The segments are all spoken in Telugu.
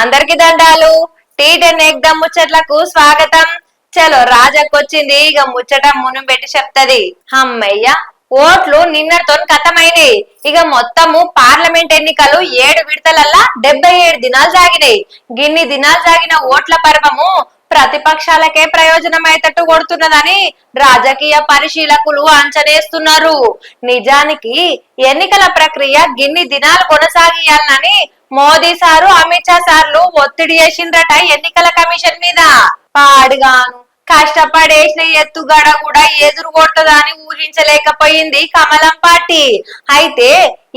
అందరికి దండాలు. టీ టెన్ ఎగ్దమ్ ముచ్చట్లకు స్వాగతం. చలో రాజక్కొచ్చింది ఇక ముచ్చట మును పెట్టి చెప్తది. అమ్మయ్య ఓట్లు నిన్నటితో కథమైనవి ఇక మొత్తము పార్లమెంట్ ఎన్నికలు ఏడు విడతలల్లా డెబ్బై ఏడు దినాలు సాగినాయి. గిన్ని దినాలు సాగిన ఓట్ల పర్వము ప్రతిపక్షాలకే ప్రయోజనం అయ్యేటట్టు కొడుతున్నదని రాజకీయ పరిశీలకులు అంచనేస్తున్నారు. నిజానికి ఎన్నికల ప్రక్రియ గిన్ని దినాలు కొనసాగియాలని మోదీ సారు అమిత్ షా సార్లు ఒత్తిడి చేసిండ్రట ఎన్నికల కమిషన్ మీద. పాడుగాను. కష్టపడేసిన ఎత్తుగడ కూడా ఎదురు కొట్టదని ఊహించలేకపోయింది కమలం పార్టీ. అయితే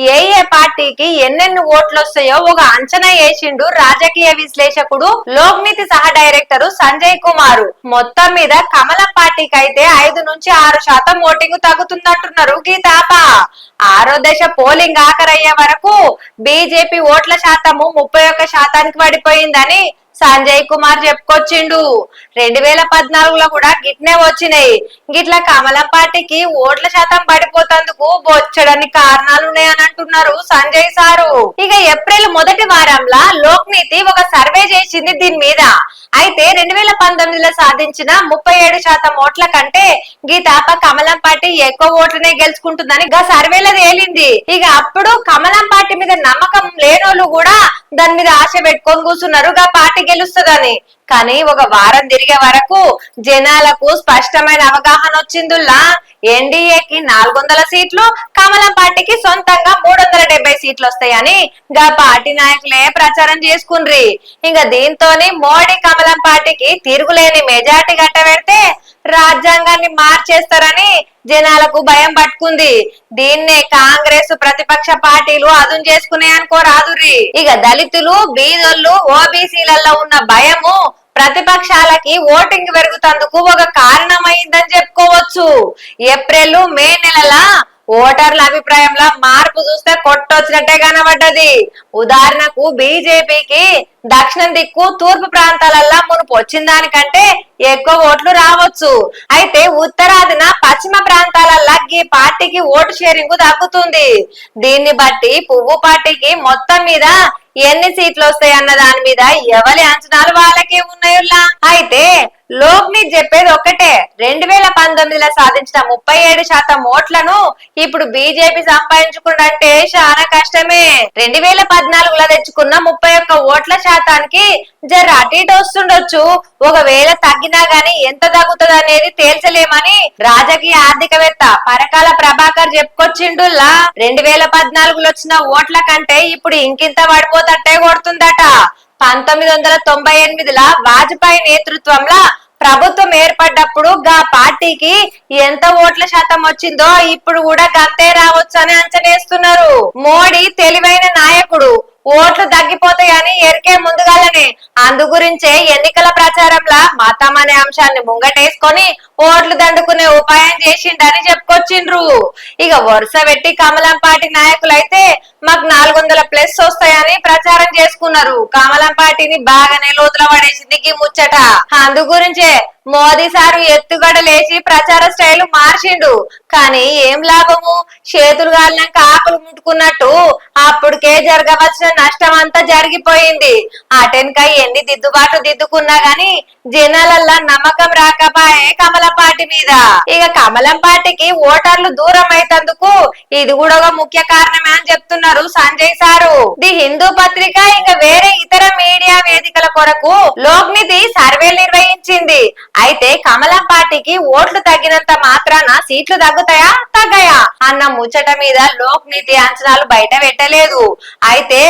ఏ ఏ పార్టీకి ఎన్నెన్ని ఓట్లు వస్తాయో ఒక అంచనా వేసిండు రాజకీయ విశ్లేషకుడు లోక్నీతి సహ డైరెక్టర్ సంజయ్ కుమార్. మొత్తం మీద కమలం పార్టీకి అయితే ఐదు నుంచి ఆరు శాతం ఓటింగ్ తగ్గుతుందంటున్నారు గీతాప. ఆరో దశ పోలింగ్ ఆఖరయ్యే వరకు బీజేపీ ఓట్ల శాతము ముప్పై ఒక్క శాతానికి పడిపోయిందని సంజయ్ కుమార్ చెప్పుకొచ్చిండు. రెండు వేల పద్నాలుగులో కూడా గిట్నే వచ్చినాయి. గిట్ల కమలం పార్టీకి ఓట్ల శాతం పడిపోతందుకు బొచ్చడని కారణాలు ఉన్నాయని అంటున్నారు సంజయ్ సారు. ఇక ఏప్రిల్ మొదటి వారంలో లోక్ నీతి ఒక సర్వే చేసింది దీని మీద. అయితే రెండు వేల పంతొమ్మిదిలో సాధించిన ముప్పై ఏడు శాతం ఓట్ల కంటే గీతాప కమలం పార్టీ ఎక్కువ ఓట్లనే గెలుచుకుంటుందని గా సర్వేలో తేలింది. ఇక అప్పుడు కమలం పార్టీ మీద నమ్మకం లేనోళ్ళు కూడా దాని మీద ఆశ పెట్టుకొని కూర్చున్నారు. గా పార్టీ గెలుస్తుందని. కానీ ఒక వారం తిరిగే వరకు జనాలకు స్పష్టమైన అవగాహన వచ్చిందిలా ఎన్డీఏకి నాలుగు వందల సీట్లు కమలం పార్టీకి సొంతంగా మూడు వందల డెబ్బై సీట్లు వస్తాయని గా పార్టీ నాయకులే ప్రచారం చేసుకుండ్రి. ఇంకా దీంతోని మోడీ కమలం పార్టీకి తిరుగులేని మెజార్టీ గట్టబెడితే రాజ్యాంగాన్ని మార్చేస్తారని జనాలకు భయం పట్టుకుంది. దీన్నే కాంగ్రెస్ ప్రతిపక్ష పార్టీలు అదును చేసుకునే అనుకో రాదుర్రి ఇక దళితులు బీదోళ్ళు ఓబీసీలలో ఉన్న భయము ప్రతిపక్షాలకి ఓటింగ్ పెరుగుతందుకు ఒక కారణమైందని చెప్పుకోవచ్చు. ఏప్రిల్ మే నెలల ఓటర్ల అభిప్రాయంలో మార్పు చూస్తే కొట్టొచ్చినట్టే కనబడ్డది. ఉదాహరణకు బీజేపీకి దక్షిణం దిక్కు తూర్పు ప్రాంతాలల్లో మునుపు వచ్చిన దానికంటే ఎక్కువ ఓట్లు రావచ్చు. అయితే ఉత్తరాదిన పశ్చిమ ప్రాంతాలల్లో ఈ పార్టీకి ఓటు షేరింగ్ తగ్గుతుంది దీన్ని బట్టి పువ్వు పార్టీకి మొత్తం మీద ఎన్ని సీట్లు వస్తాయి అన్న దాని మీద ఎవరి అంచనాలు వాళ్ళకే ఉన్నాయుల్లా? అయితే లోక్నీత్ చెప్పేది ఒక్కటే రెండు వేల పంతొమ్మిదిలో సాధించిన ముప్పై ఏడు శాతం ఓట్లను ఇప్పుడు బీజేపీ సంపాదించుకుంటే చాలా కష్టమే. రెండు వేల పద్నాలుగులో తెచ్చుకున్న ముప్పై ఒక్క ఓట్ల శాతానికి జర అటు ఇటు వస్తుండొచ్చు. ఒకవేళ తగ్గినా గాని ఎంత తగ్గుతుంది అనేది తేల్చలేమని రాజకీయ ఆర్థికవేత్త పరకాల ప్రభాకర్ చెప్పుకొచ్చిండుల్లా. రెండు వేల పద్నాలుగులో వచ్చిన ఓట్ల కంటే ఇప్పుడు ఇంకింత పడిపోతట్టే కొడుతుందట. పంతొమ్మిది వందల తొంభై ఎనిమిదిలా వాజ్పేయి నేతృత్వంలో ప్రభుత్వం ఏర్పడ్డప్పుడు గా పార్టీకి ఎంత ఓట్ల శాతం వచ్చిందో ఇప్పుడు కూడా గంతే రావచ్చు అని అంచనేస్తున్నారు. మోడీ తెలివైన నాయకుడు. ఓట్లు తగ్గిపోతాయని ఎరికే ముందుగాలనే. అందు గురించే ఎన్నికల ప్రచారంలో మతం అనే అంశాన్ని ముంగటేసుకొని ఓట్లు దండుకునే ఉపాయం చేసిండని చెప్పుకొచ్చిండ్రు. ఇక వరుస పెట్టి కమలం పార్టీ నాయకులైతే మాకు నాలుగు వస్తాయని ప్రచారం చేసుకున్నారు. కమలం పార్టీని బాగానే లోతుల పడేసింది ఈ ముచ్చట. అందు గురించే మోదీ సారు ఎత్తుగడ లేచి ప్రచార స్టైల్ మార్చిండు. కానీ ఏం లాభము? చేతులు గాలినాక ఆకులు ముట్టుకున్నట్టు అప్పటికే జరగవలసిన నష్టం అంతా జరిగిపోయింది అటెన్క ఎన్ని దిద్దుబాట్లు దిద్దుకున్నా గాని జనాలల్లా నమ్మకం రాకపాయే కమలం పార్టీ మీద. ఇక కమలం పార్టీకి ఓటర్లు దూరం అయితందుకు ఇది కూడా ఒక ముఖ్య కారణమే అని చెప్తున్నారు సంజయ్ సారు. ది హిందూ పత్రిక ఇంకా వేరే ఇతర మీడియా వేదికల కొరకు లోక్నిధి సర్వే నిర్వహించారు అయితే కమలం పార్టీకి ఓట్లు తగ్గినంత మాత్రాన సీట్లు తగ్గుతాయా? తగ్గాయా అన్న ముచ్చట మీద లోక్ నీతి అంచనాలు బయట పెట్టలేదు. అయితే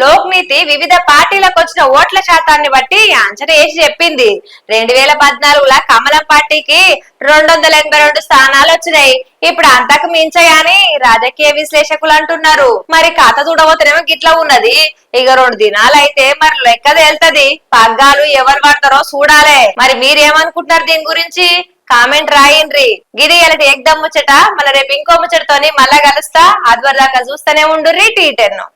లోక్ నీతి వివిధ పార్టీలకు వచ్చిన ఓట్ల శాతాన్ని బట్టి అంచనా వేసి చెప్పింది. రెండు వేల పద్నాలుగులా కమలం పార్టీకి రెండు వందల ఎనభై రెండు స్థానాలు వచ్చినాయి. ఇప్పుడు అంతకు మించాయని రాజకీయ విశ్లేషకులు అంటున్నారు. మరి కథ చూడబోతేనేమో గిట్లా ఉన్నది. ఇక రెండు దినాలు అయితే మరి లెక్క తేల్తది. పగ్గాలు ఎవరు పడతారో చూడాలే. మరి మీరేమనుకుంటున్నారు దీని గురించి? కామెంట్ రాయండ్రి గిడి ఎలాంటి ఎగ్దమ్ ముచ్చట. మళ్ళీ రేపు ఇంకో ముచ్చటతోని మళ్ళా కలుస్తా. అదివరదాకా చూస్తూనే ఉండుర్రి. Tea ten